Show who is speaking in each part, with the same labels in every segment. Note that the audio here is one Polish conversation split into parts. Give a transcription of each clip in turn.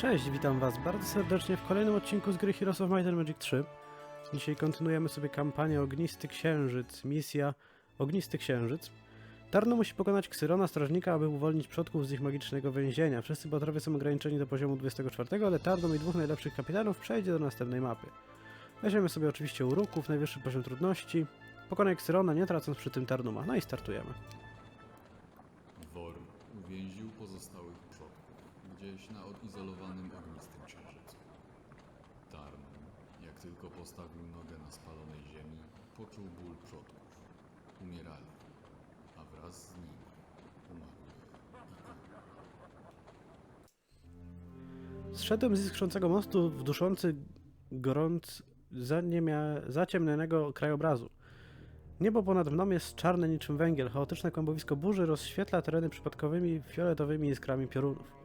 Speaker 1: Cześć, witam was bardzo serdecznie w kolejnym odcinku z gry Heroes of Might and Magic 3. Dzisiaj kontynuujemy sobie kampanię Ognisty Księżyc, misja Ognisty Księżyc. Tarno musi pokonać Ksyrona, strażnika, aby uwolnić przodków z ich magicznego więzienia. Wszyscy bohaterowie są ograniczeni do poziomu 24, ale Tarno i dwóch najlepszych kapitanów przejdzie do następnej mapy. Weźmiemy sobie oczywiście uruków, najwyższy poziom trudności. Pokonaj Ksyrona, nie tracąc przy tym Tarnuma. No i startujemy.
Speaker 2: Gdzieś na odizolowanym ognistym księżycu. Tarnum, jak tylko postawił nogę na spalonej ziemi, poczuł ból przodków. Umierali, a wraz z nimi umarły.
Speaker 1: Zszedłem z iskrzącego mostu w duszący gorąc zaciemnionego krajobrazu. Niebo ponad mną jest czarne niczym węgiel. Chaotyczne kłębowisko burzy rozświetla tereny przypadkowymi fioletowymi iskrami piorunów.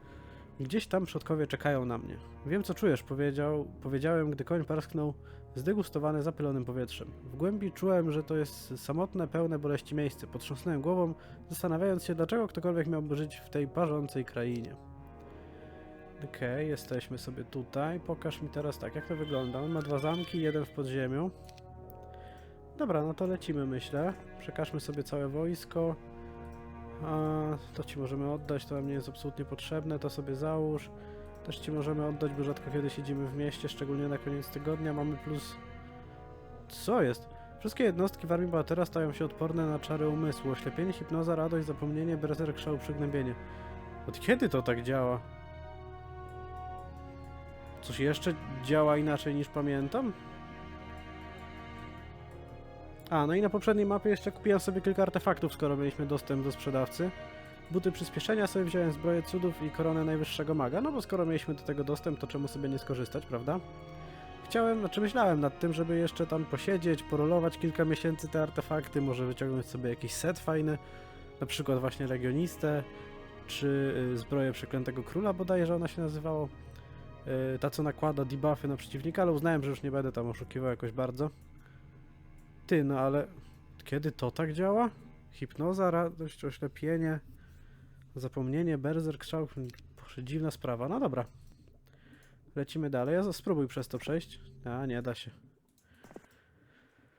Speaker 1: Gdzieś tam przodkowie czekają na mnie. Wiem co czujesz, powiedział, powiedziałem, gdy koń parsknął zdegustowany zapylonym powietrzem. W głębi czułem, że to jest samotne, pełne boleści miejsce. Potrząsnąłem głową, zastanawiając się, dlaczego ktokolwiek miałby żyć w tej parzącej krainie. Okej, jesteśmy sobie tutaj. Pokaż mi teraz tak, jak to wygląda. On ma dwa zamki, jeden w podziemiu. Dobra, no to lecimy, myślę. Przekażmy sobie całe wojsko. A, to ci możemy oddać, to nam nie jest absolutnie potrzebne, to sobie załóż. Też ci możemy oddać, bo rzadko kiedy siedzimy w mieście, szczególnie na koniec tygodnia. Mamy plus... Co jest? Wszystkie jednostki w armii bohatera stają się odporne na czary umysłu. Oślepienie, hipnoza, radość, zapomnienie, berserk, szał, przygnębienie. Od kiedy to tak działa? Coś jeszcze działa inaczej niż pamiętam? A, no i na poprzedniej mapie jeszcze kupiłem sobie kilka artefaktów, skoro mieliśmy dostęp do sprzedawcy. Buty przyspieszenia sobie wziąłem, zbroję cudów i koronę najwyższego maga, no bo skoro mieliśmy do tego dostęp, to czemu sobie nie skorzystać, prawda? Chciałem, znaczy myślałem nad tym, żeby jeszcze tam posiedzieć, porolować kilka miesięcy te artefakty, może wyciągnąć sobie jakiś set fajny, na przykład właśnie Legionistę, czy y, zbroję Przeklętego Króla bodajże ona się nazywało. Y, ta co nakłada debuffy na przeciwnika, ale uznałem, że już nie będę tam oszukiwał jakoś bardzo. Ty, no ale kiedy to tak działa? Hipnoza, radość, oślepienie, zapomnienie, berserk, strzał. Boże, dziwna sprawa. No dobra. Lecimy dalej. Ja spróbuj przez to przejść. A, nie da się.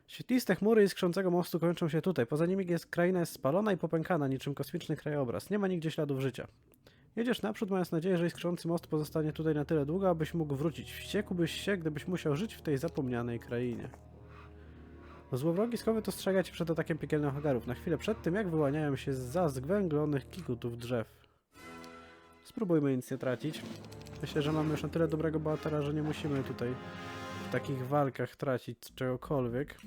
Speaker 1: Świetliste chmury i skrzącego mostu kończą się tutaj. Poza nimi jest kraina jest spalona i popękana, niczym kosmiczny krajobraz. Nie ma nigdzie śladów życia. Jedziesz naprzód, mając nadzieję, że iskrzący most pozostanie tutaj na tyle długo, abyś mógł wrócić. Wściekłbyś się, gdybyś musiał żyć w tej zapomnianej krainie. Złowrogi skowy to strzega cię przed atakiem piekielnych hagarów. Na chwilę przed tym, jak wyłaniają się za zgwęglonych kikutów drzew. Spróbujmy nic nie tracić. Myślę, że mamy już na tyle dobrego bohatera, że nie musimy tutaj w takich walkach tracić czegokolwiek.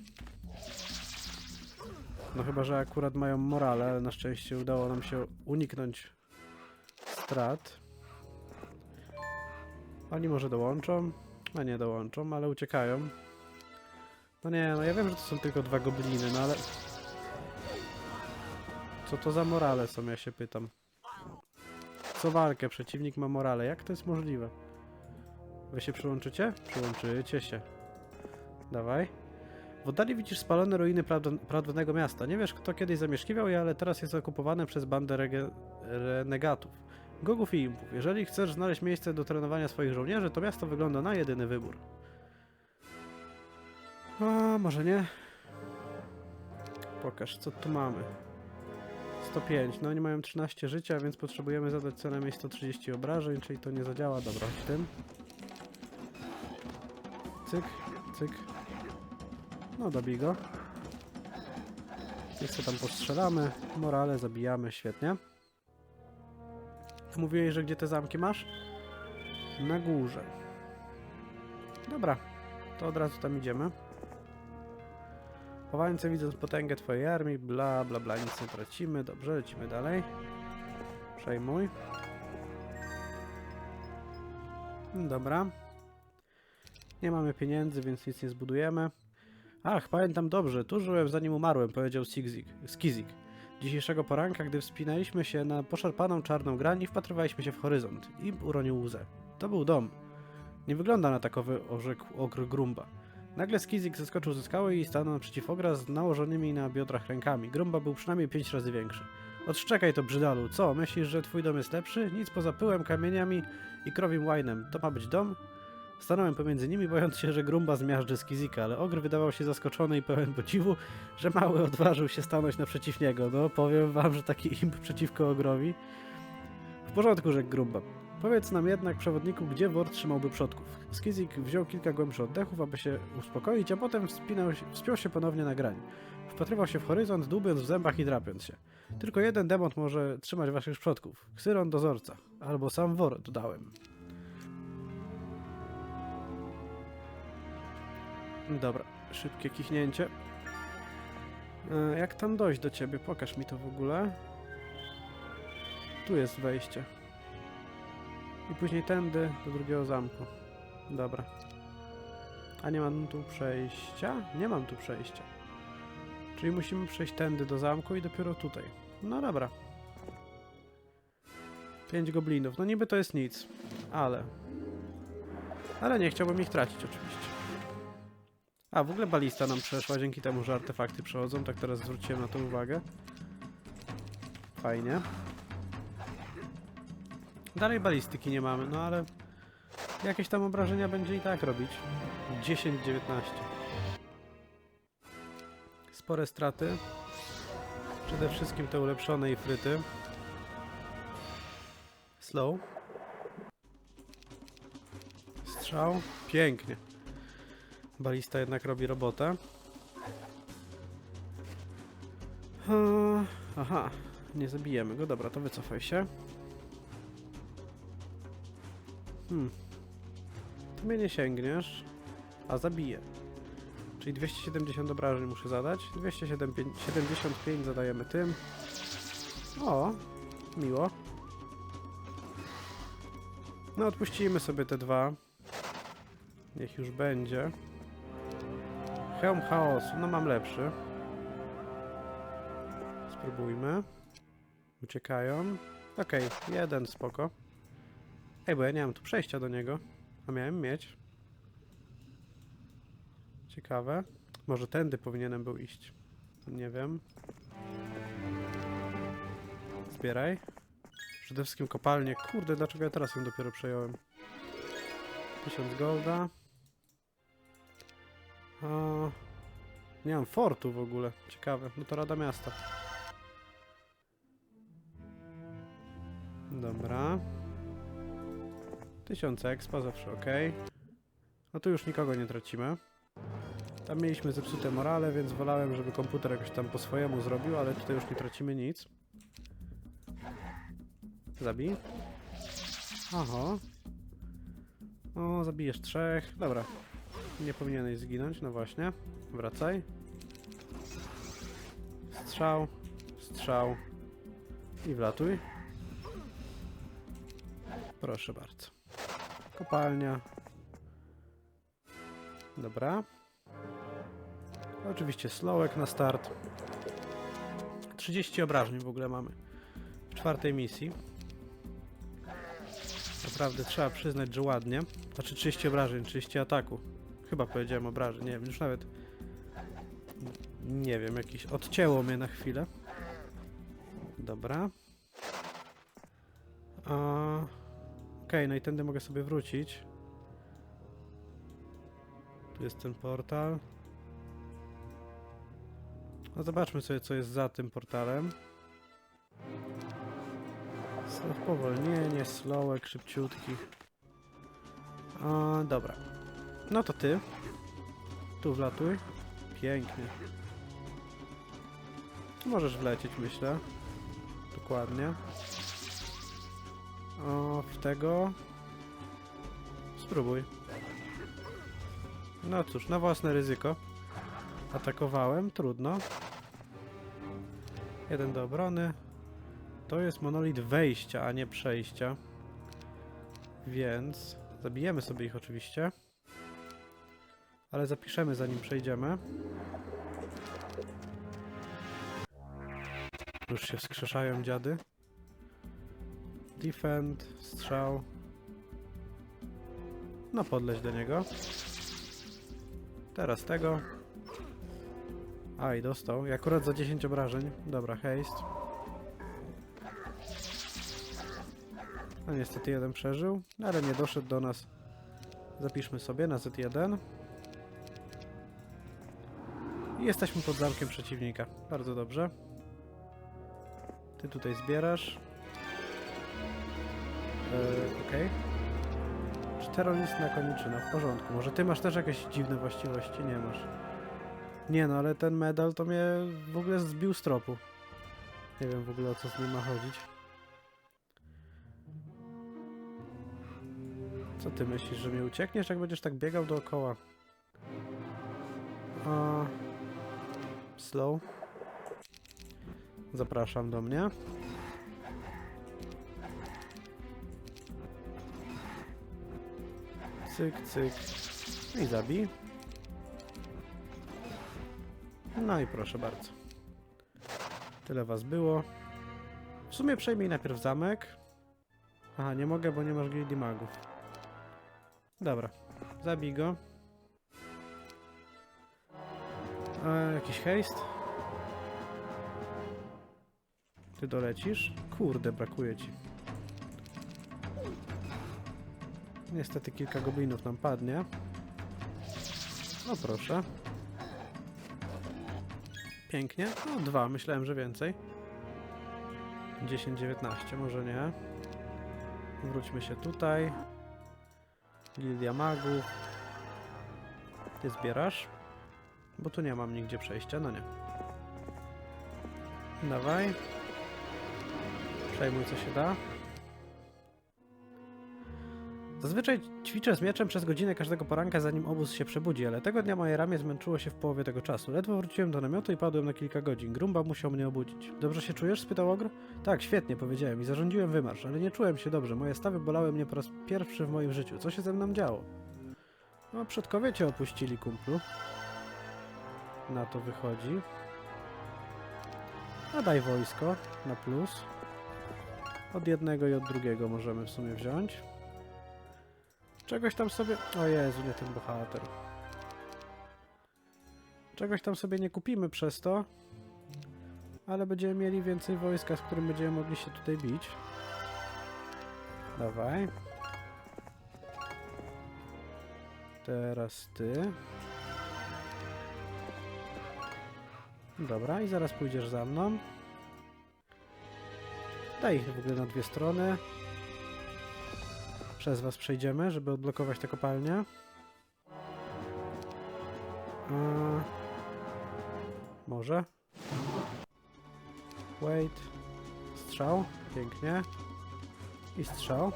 Speaker 1: No chyba, że akurat mają morale, ale na szczęście udało nam się uniknąć strat. Oni może dołączą? A nie dołączą, ale uciekają. No nie, no ja wiem, że to są tylko dwa gobliny, no ale... Co to za morale są, ja się pytam. Co walkę, przeciwnik ma morale. Jak to jest możliwe? Wy się przyłączycie? Przyłączycie się. Dawaj. W oddali widzisz spalone ruiny prawdopodobnego miasta. Nie wiesz, kto kiedyś zamieszkiwał je, ale teraz jest okupowane przez bandę renegatów. Gogów i impów. Jeżeli chcesz znaleźć miejsce do trenowania swoich żołnierzy, to miasto wygląda na jedyny wybór. A, może nie? Pokaż, co tu mamy. 105. No oni mają 13 życia, więc potrzebujemy zadać co najmniej 130 obrażeń, czyli to nie zadziała. Dobra, w tym. Cyk, cyk. No, dobij go. Sobie tam postrzelamy. Morale zabijamy, świetnie. Mówiłeś, że gdzie te zamki masz? Na górze. Dobra, to od razu tam idziemy. Chowańcy widząc potęgę twojej armii, bla bla bla, nic nie tracimy. Dobrze, lecimy dalej. Przejmuj. Dobra. Nie mamy pieniędzy, więc nic nie zbudujemy. Ach, pamiętam dobrze, tu żyłem zanim umarłem, powiedział Skizzik. Skizik. Dzisiejszego poranka, gdy wspinaliśmy się na poszarpaną czarną grań i wpatrywaliśmy się w horyzont. I uronił łzę. To był dom. Nie wygląda na takowy, orzekł ogr Grumba. Nagle Skizik zeskoczył ze skały i stanął naprzeciw ogra z nałożonymi na biodrach rękami. Grumba był przynajmniej pięć razy większy. Odszczekaj to, brzydalu. Co, myślisz, że twój dom jest lepszy? Nic poza pyłem, kamieniami i krowim łajnem. To ma być dom? Stanąłem pomiędzy nimi, bojąc się, że grumba zmiażdży z Kizika, ale ogr wydawał się zaskoczony i pełen podziwu, że mały odważył się stanąć naprzeciw niego. No, powiem wam, że taki imp przeciwko ogrowi. W porządku, rzekł grumba. Powiedz nam jednak, przewodniku, gdzie wor trzymałby przodków. Skizik wziął kilka głębszych oddechów, aby się uspokoić, a potem wspinał wspiął się ponownie na grań. Wpatrywał się w horyzont, dłubiąc w zębach i drapiąc się. Tylko jeden demon może trzymać waszych przodków. Ksyron dozorca. Albo sam wor, dodałem. Dobra, szybkie kichnięcie. E, Jak tam dojść do ciebie? Pokaż mi to w ogóle. Tu jest wejście. I później tędy do drugiego zamku. Dobra. A nie mam tu przejścia? Nie mam tu przejścia. Czyli musimy przejść tędy do zamku i dopiero tutaj. No dobra. Pięć goblinów. No niby to jest nic. Ale... Ale nie chciałbym ich tracić oczywiście. A, w ogóle balista nam przeszła dzięki temu, że artefakty przechodzą. Tak teraz zwróciłem na to uwagę. Fajnie. Dalej balistyki nie mamy, no ale jakieś tam obrażenia będzie i tak robić. 10-19. Spore straty. Przede wszystkim te ulepszone i fryty. Slow. Strzał. Pięknie. Balista jednak robi robotę. Eee, Aha, nie zabijemy go. Dobra, to wycofaj się. Hmm. Ty mnie nie sięgniesz, a zabiję. Czyli 270 obrażeń muszę zadać. 275 zadajemy tym. O, miło. No, odpuścimy sobie te dwa. Niech już będzie. Hełm chaosu, no mam lepszy. Spróbujmy. Uciekają. Okej, jeden, spoko. Ej, bo ja nie mam tu przejścia do niego. A miałem mieć. Ciekawe. Może tędy powinienem był iść. Nie wiem. Zbieraj. Przede wszystkim kopalnię. Kurde, dlaczego ja teraz ją dopiero przejąłem? 1000 golda. A, nie mam fortu w ogóle. Ciekawe. No to Rada Miasta. Dobra. 1000 expa, zawsze ok. No tu już nikogo nie tracimy. Tam mieliśmy zepsute morale, więc wolałem, żeby komputer jakoś tam po swojemu zrobił, ale tutaj już nie tracimy nic. Zabij. Oho. O, zabijesz trzech. Dobra. Nie powinieneś zginąć, no właśnie. Wracaj. Strzał. Strzał. I wlatuj. Proszę bardzo. Kopalnia. Dobra. Oczywiście slowek na start. 30 obrażeń w ogóle mamy. W czwartej misji. Naprawdę trzeba przyznać, że ładnie. Znaczy 30 obrażeń, 30 ataku. Chyba powiedziałem obrażeń, nie wiem, już nawet nie wiem, jakieś odcięło mnie na chwilę. Dobra. A... No i tędy mogę sobie wrócić. Tu jest ten portal. No zobaczmy sobie, co jest za tym portalem. Spowolnienie, slowek, szybciutki. A, dobra. No to ty. Tu wlatuj. Pięknie. Możesz wlecieć, myślę. Dokładnie. O, w tego. Spróbuj. No cóż, na własne ryzyko. Atakowałem, trudno. Jeden do obrony. To jest monolit wejścia, a nie przejścia. Więc zabijemy sobie ich oczywiście. Ale zapiszemy zanim przejdziemy. Już się wskrzeszają dziady. Defend, strzał. No podleć do niego. Teraz tego. A i dostał. I akurat za 10 obrażeń. Dobra, haste. No niestety jeden przeżył, ale nie doszedł do nas. Zapiszmy sobie na Z1. I jesteśmy pod zamkiem przeciwnika. Bardzo dobrze. Ty tutaj zbierasz. Yy, Okej. Czterolistna koniczyna, w porządku. Może ty masz też jakieś dziwne właściwości? Nie masz. Nie no, ale ten medal to mnie w ogóle zbił z tropu. Nie wiem w ogóle o co z nim ma chodzić. Co ty myślisz, że mi uciekniesz, jak będziesz tak biegał dookoła? A... Slow. Zapraszam do mnie. Cyk, cyk. I zabij. No i proszę bardzo. Tyle was było. W sumie przejmij najpierw zamek. Aha, nie mogę, bo nie masz gildii magów. Dobra, zabij go. E, jakiś haste? Ty dolecisz? Kurde, brakuje ci. Niestety kilka goblinów nam padnie. No proszę. Pięknie. No dwa, myślałem, że więcej. 10, 19, może nie. Wróćmy się tutaj. Gildia magów. Ty zbierasz? Bo tu nie mam nigdzie przejścia, no nie. Dawaj. Przejmuj co się da. Zazwyczaj ćwiczę z mieczem przez godzinę każdego poranka, zanim obóz się przebudzi, ale tego dnia moje ramię zmęczyło się w połowie tego czasu. Ledwo wróciłem do namiotu i padłem na kilka godzin. Grumba musiał mnie obudzić. Dobrze się czujesz? spytał ogr. Tak, świetnie, powiedziałem i zarządziłem wymarsz, ale nie czułem się dobrze. Moje stawy bolały mnie po raz pierwszy w moim życiu. Co się ze mną działo? No, przodkowie cię opuścili, kumplu. Na to wychodzi. A daj wojsko na plus. Od jednego i od drugiego możemy w sumie wziąć. Czegoś tam sobie... O Jezu, nie ten bohater. Czegoś tam sobie nie kupimy przez to. Ale będziemy mieli więcej wojska, z którym będziemy mogli się tutaj bić. Dawaj. Teraz ty. Dobra, i zaraz pójdziesz za mną. Daj ich w ogóle na dwie strony. Przez was przejdziemy, żeby odblokować te kopalnie. Eee, może? Wait. Strzał. Pięknie. I strzał.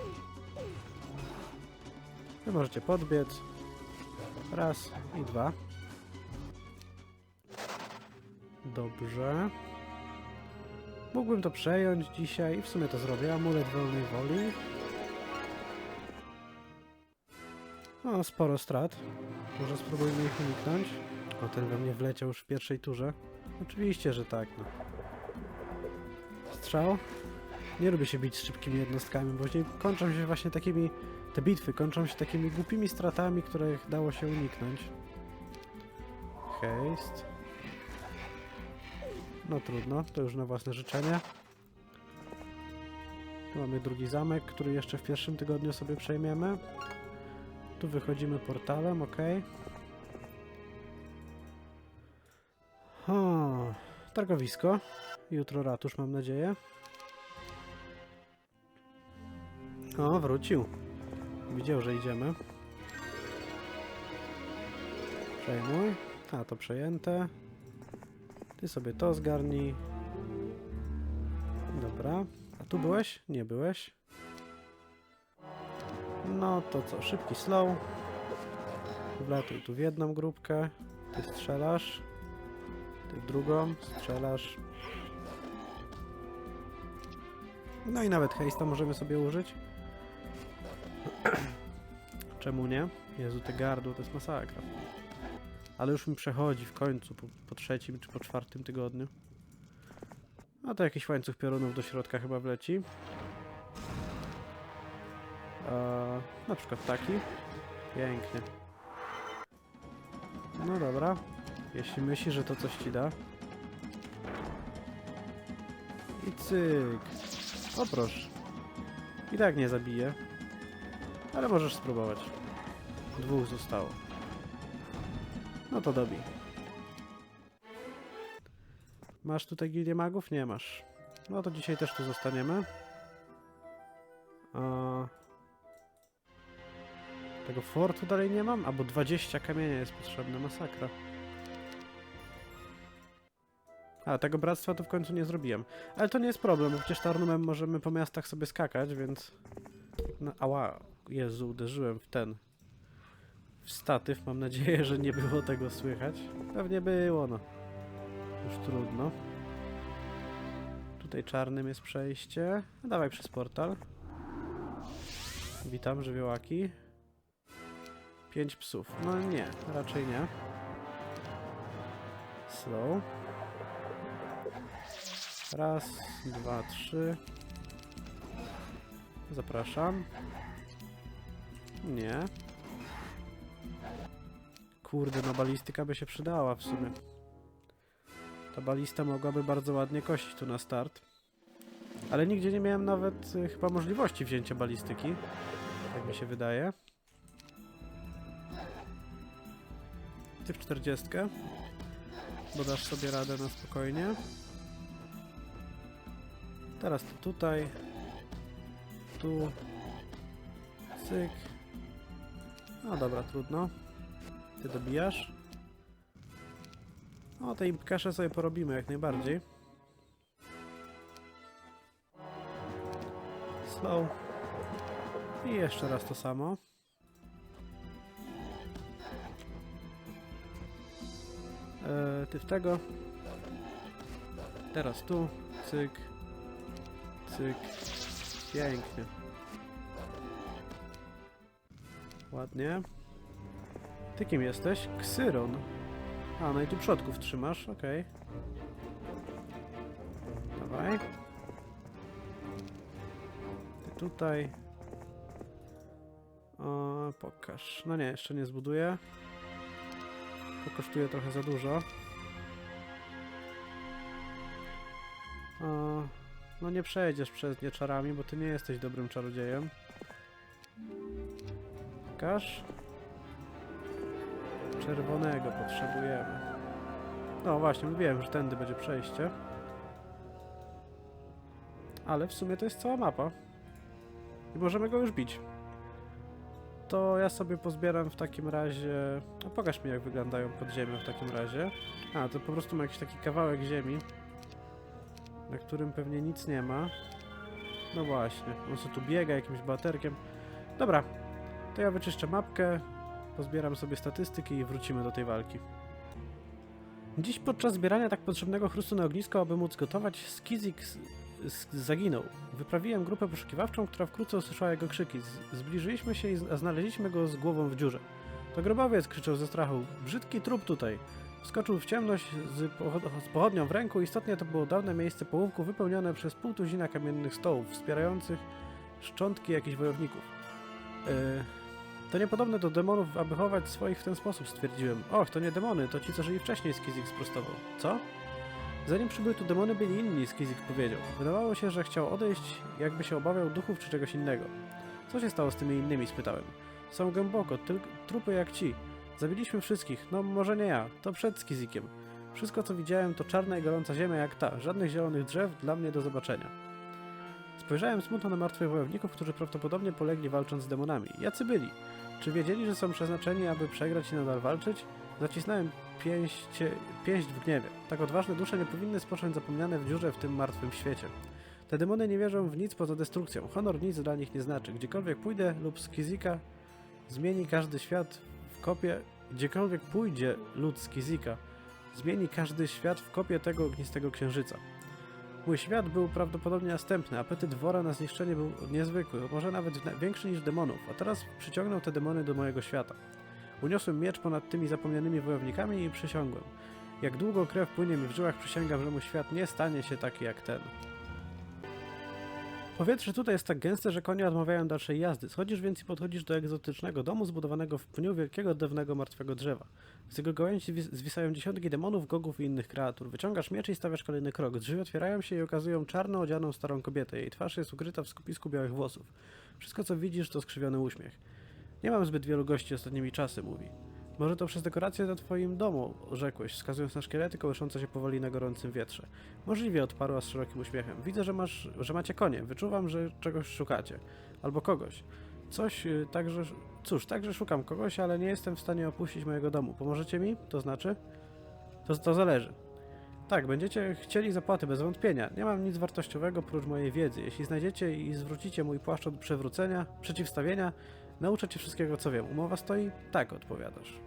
Speaker 1: Wy możecie podbiec. Raz i dwa. Dobrze. Mógłbym to przejąć dzisiaj i w sumie to zrobię. Amulet wolnej woli. Sporo strat. Może spróbujmy ich uniknąć. O, ten we mnie wleciał już w pierwszej turze. Oczywiście, że tak, no. Strzał. Nie lubię się bić z szybkimi jednostkami, bo później kończą się właśnie takimi... Te bitwy kończą się takimi głupimi stratami, których dało się uniknąć. Haste. No trudno, to już na własne życzenie. Tu mamy drugi zamek, który jeszcze w pierwszym tygodniu sobie przejmiemy. Tu wychodzimy portalem, ok. O, targowisko. Jutro ratusz, mam nadzieję. O, wrócił. Widział, że idziemy. Przejmuj. A, to przejęte. Ty sobie to zgarnij. Dobra. A tu byłeś? Nie byłeś. No to co, szybki slow. Wlatuj tu w jedną grupkę. Ty strzelasz. Ty w drugą. Strzelasz. No i nawet hejsta możemy sobie użyć. Czemu nie? Jezu, te gardło to jest masakra. Ale już mi przechodzi w końcu, po, po trzecim czy po czwartym tygodniu. A to jakiś łańcuch piorunów do środka chyba wleci. Na przykład taki. Pięknie. No dobra. Jeśli myślisz, że to coś ci da. I cyk. O proszę. I tak nie zabije. Ale możesz spróbować. Dwóch zostało. No to dobij. Masz tutaj gildię magów? Nie masz. No to dzisiaj też tu zostaniemy. A... Tego fortu dalej nie mam? Albo 20 kamienia jest potrzebne, masakra. A, tego bractwa to w końcu nie zrobiłem. Ale to nie jest problem, bo przecież Tarnumem możemy po miastach sobie skakać, więc... No, ała, Jezu, uderzyłem w ten... W statyw, mam nadzieję, że nie było tego słychać. Pewnie było, no. Już trudno. Tutaj czarnym jest przejście. No dawaj przez portal. Witam, żywiołaki. Pięć psów. No nie, raczej nie. Slow. Raz, dwa, trzy. Zapraszam. Nie. Kurde, no balistyka by się przydała w sumie. Ta balista mogłaby bardzo ładnie kosić tu na start. Ale nigdzie nie miałem nawet y, chyba możliwości wzięcia balistyki. Tak mi się wydaje. Ty w 40. Bo dasz sobie radę na spokojnie. Teraz to tutaj. Tu. Cyk. No dobra, trudno. Ty dobijasz. O, tej kaszę sobie porobimy jak najbardziej. Slow. I jeszcze raz to samo. Eee, ty w tego. Teraz tu. Cyk. Cyk. Pięknie. Ładnie. Ty kim jesteś? Ksyron. A, no i tu przodków trzymasz, okej. Dawaj. Ty tutaj. O, pokaż. No nie, jeszcze nie zbuduję. To kosztuje trochę za dużo. O, no nie przejdziesz przez nie czarami, bo ty nie jesteś dobrym czarodziejem. Pokaż. Czerwonego potrzebujemy. No właśnie, mówiłem, że tędy będzie przejście. Ale w sumie to jest cała mapa. I możemy go już bić. To ja sobie pozbieram w takim razie... No pokaż mi jak wyglądają podziemia w takim razie. A, to po prostu ma jakiś taki kawałek ziemi, na którym pewnie nic nie ma. No właśnie, on sobie tu biega jakimś baterkiem. Dobra, to ja wyczyszczę mapkę, pozbieram sobie statystyki i wrócimy do tej walki. Dziś podczas zbierania tak potrzebnego chrustu na ognisko, aby móc gotować, Skizik zaginął. Wyprawiłem grupę poszukiwawczą, która wkrótce usłyszała jego krzyki. Zbliżyliśmy się i znaleźliśmy go z głową w dziurze. To grobowiec, krzyczał ze strachu. Brzydki trup tutaj. Wskoczył w ciemność z pochodnią w ręku. Istotnie to było dawne miejsce połówku wypełnione przez pół tuzina kamiennych stołów, wspierających szczątki jakichś wojowników. Yy, to niepodobne do demonów, aby chować swoich w ten sposób, stwierdziłem. Och, to nie demony, to ci, co żyli wcześniej, Skizik sprostował. Co? Zanim przybyły tu demony, byli inni, Skizik powiedział. Wydawało się, że chciał odejść, jakby się obawiał duchów czy czegoś innego. Co się stało z tymi innymi, spytałem. Są głęboko, tylko trupy jak ci. Zabiliśmy wszystkich, no może nie ja, to przed Skizikiem. Wszystko, co widziałem, to czarna i gorąca ziemia jak ta. Żadnych zielonych drzew dla mnie do zobaczenia. Spojrzałem smutno na martwych wojowników, którzy prawdopodobnie polegli walcząc z demonami. Jacy byli? Czy wiedzieli, że są przeznaczeni, aby przegrać i nadal walczyć? Zacisnąłem pięście, pięść w gniewie. Tak odważne dusze nie powinny spocząć zapomniane w dziurze w tym martwym świecie. Te demony nie wierzą w nic poza destrukcją. Honor nic dla nich nie znaczy. Gdziekolwiek pójdę lub z Kizika zmieni każdy świat w kopie... Gdziekolwiek pójdzie lud z Kizika zmieni każdy świat w kopie tego ognistego księżyca. Mój świat był prawdopodobnie następny. Apetyt wora na zniszczenie był niezwykły, może nawet na- większy niż demonów, a teraz przyciągnął te demony do mojego świata. Uniosłem miecz ponad tymi zapomnianymi wojownikami i przysiągłem. Jak długo krew płynie mi w żyłach, przysięgam, że mój świat nie stanie się taki jak ten. Powietrze tutaj jest tak gęste, że konie odmawiają dalszej jazdy. Schodzisz więc i podchodzisz do egzotycznego domu zbudowanego w pniu wielkiego dawnego martwego drzewa. Z jego gałęzi wis- zwisają dziesiątki demonów, gogów i innych kreatur. Wyciągasz miecz i stawiasz kolejny krok. Drzwi otwierają się i okazują czarno odzianą starą kobietę. Jej twarz jest ukryta w skupisku białych włosów. Wszystko co widzisz to skrzywiony uśmiech. Nie mam zbyt wielu gości ostatnimi czasy, mówi. Może to przez dekorację na twoim domu, rzekłeś, wskazując na szkielety kołyszące się powoli na gorącym wietrze. Możliwie odparła z szerokim uśmiechem. Widzę, że masz, że macie konie. Wyczuwam, że czegoś szukacie. Albo kogoś. Coś y, także. Cóż, także szukam kogoś, ale nie jestem w stanie opuścić mojego domu. Pomożecie mi? To znaczy? To, to zależy. Tak, będziecie chcieli zapłaty bez wątpienia. Nie mam nic wartościowego prócz mojej wiedzy. Jeśli znajdziecie i zwrócicie mój płaszcz od przewrócenia, przeciwstawienia, nauczę cię wszystkiego, co wiem. Umowa stoi? Tak, odpowiadasz.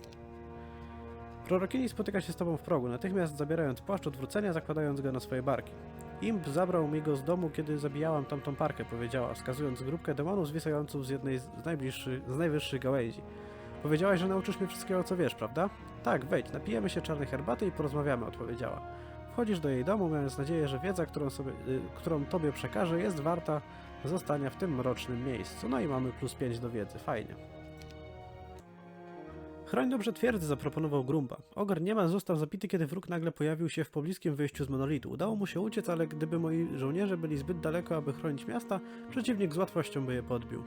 Speaker 1: Prorokini spotyka się z tobą w progu, natychmiast zabierając płaszcz odwrócenia, zakładając go na swoje barki. Imp zabrał mi go z domu, kiedy zabijałam tamtą parkę, powiedziała, wskazując grupkę demonów zwisającą z jednej z, najbliższych, z najwyższych gałęzi. Powiedziałaś, że nauczysz mnie wszystkiego, co wiesz, prawda? Tak, wejdź, napijemy się czarnej herbaty i porozmawiamy, odpowiedziała. Wchodzisz do jej domu, mając nadzieję, że wiedza, którą, sobie, y, którą tobie przekaże, jest warta zostania w tym mrocznym miejscu. No i mamy plus 5 do wiedzy, fajnie. Chroń dobrze twierdzy, zaproponował Grumba. Ogr niemal został zabity, kiedy wróg nagle pojawił się w pobliskim wyjściu z monolitu. Udało mu się uciec, ale gdyby moi żołnierze byli zbyt daleko, aby chronić miasta, przeciwnik z łatwością by je podbił.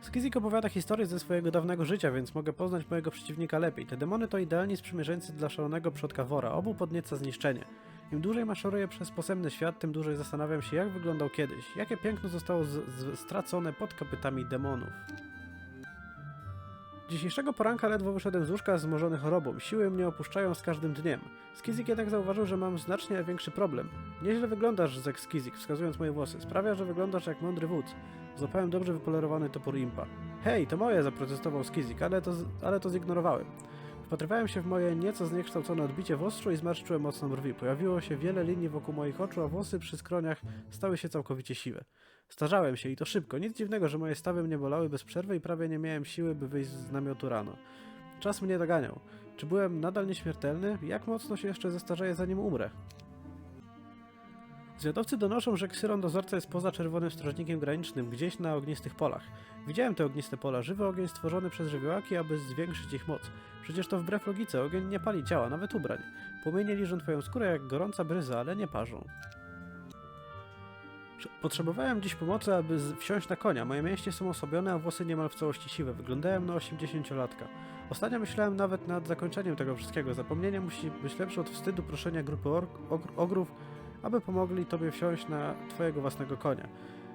Speaker 1: Skizik opowiada historię ze swojego dawnego życia, więc mogę poznać mojego przeciwnika lepiej. Te demony to idealni sprzymierzeńcy dla szalonego przodka Wora. Obu podnieca zniszczenie. Im dłużej maszeruję przez posemny świat, tym dłużej zastanawiam się, jak wyglądał kiedyś. Jakie piękno zostało stracone pod kopytami demonów. Dzisiejszego poranka ledwo wyszedłem z łóżka zmożony chorobą. Siły mnie opuszczają z każdym dniem. Skizik jednak zauważył, że mam znacznie większy problem. Nieźle wyglądasz, rzekł Skizik, wskazując moje włosy. Sprawia, że wyglądasz jak mądry wódz. Złapałem dobrze wypolerowany topór impa. Hej, to moje, zaprotestował Skizik, ale to, ale to zignorowałem. Wpatrywałem się w moje nieco zniekształcone odbicie w ostrzu i zmarszczyłem mocno brwi. Pojawiło się wiele linii wokół moich oczu, a włosy przy skroniach stały się całkowicie siwe. Starzałem się i to szybko. Nic dziwnego, że moje stawy mnie bolały bez przerwy i prawie nie miałem siły, by wyjść z namiotu rano. Czas mnie doganiał. Czy byłem nadal nieśmiertelny? Jak mocno się jeszcze zestarzeję, zanim umrę? Zwiadowcy donoszą, że Ksyron dozorca jest poza czerwonym strażnikiem granicznym, gdzieś na ognistych polach. Widziałem te ogniste pola, żywy ogień stworzony przez żywiołaki, aby zwiększyć ich moc. Przecież to wbrew logice, ogień nie pali ciała, nawet ubrań. Płomienie liżą twoją skórę jak gorąca bryza, ale nie parzą. Potrzebowałem dziś pomocy, aby wsiąść na konia. Moje mięśnie są osłabione, a włosy niemal w całości siwe. Wyglądałem na 80-latka. Ostatnio myślałem nawet nad zakończeniem tego wszystkiego. Zapomnienie musi być lepsze od wstydu proszenia grupy ork, ogr, ogrów, aby pomogli tobie wsiąść na twojego własnego konia.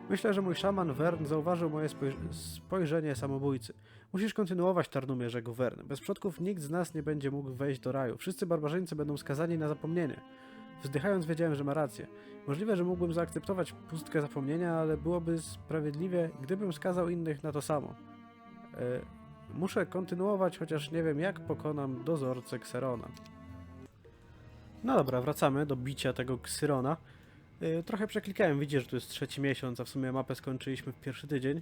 Speaker 1: Myślę, że mój szaman Wern zauważył moje spojrz- spojrzenie samobójcy. Musisz kontynuować, Tarnumie, rzekł Wern. Bez przodków nikt z nas nie będzie mógł wejść do raju. Wszyscy barbarzyńcy będą skazani na zapomnienie. Wzdychając wiedziałem, że ma rację. Możliwe, że mógłbym zaakceptować pustkę zapomnienia, ale byłoby sprawiedliwie, gdybym skazał innych na to samo. E, muszę kontynuować, chociaż nie wiem, jak pokonam dozorcę Xerona. No dobra, wracamy do bicia tego Xyrona. E, trochę przeklikałem, widzisz, że to jest trzeci miesiąc, a w sumie mapę skończyliśmy w pierwszy tydzień.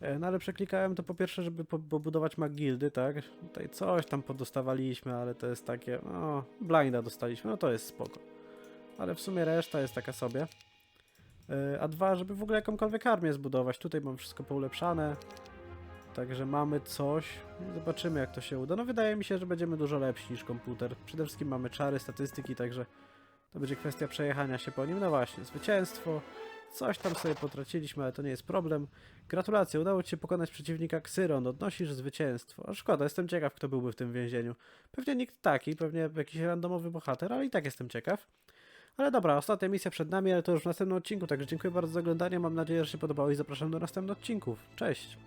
Speaker 1: E, no ale przeklikałem to po pierwsze, żeby po- pobudować magildy, tak? Tutaj coś tam podostawaliśmy, ale to jest takie, no, blinda dostaliśmy, no to jest spoko. Ale w sumie reszta jest taka sobie. E, A dwa, żeby w ogóle jakąkolwiek armię zbudować. Tutaj mam wszystko poulepszane. Także mamy coś. Zobaczymy jak to się uda. No wydaje mi się, że będziemy dużo lepsi niż komputer. Przede wszystkim mamy czary, statystyki, także to będzie kwestia przejechania się po nim. No właśnie, zwycięstwo. Coś tam sobie potraciliśmy, ale to nie jest problem. Gratulacje, udało Ci się pokonać przeciwnika Ksyron. Odnosisz zwycięstwo. Szkoda, jestem ciekaw, kto byłby w tym więzieniu. Pewnie nikt taki, pewnie jakiś randomowy bohater, ale i tak jestem ciekaw. Ale dobra, ostatnia misja przed nami, ale to już w następnym odcinku, także dziękuję bardzo za oglądanie, mam nadzieję, że się podobało i zapraszam do następnych odcinków. Cześć!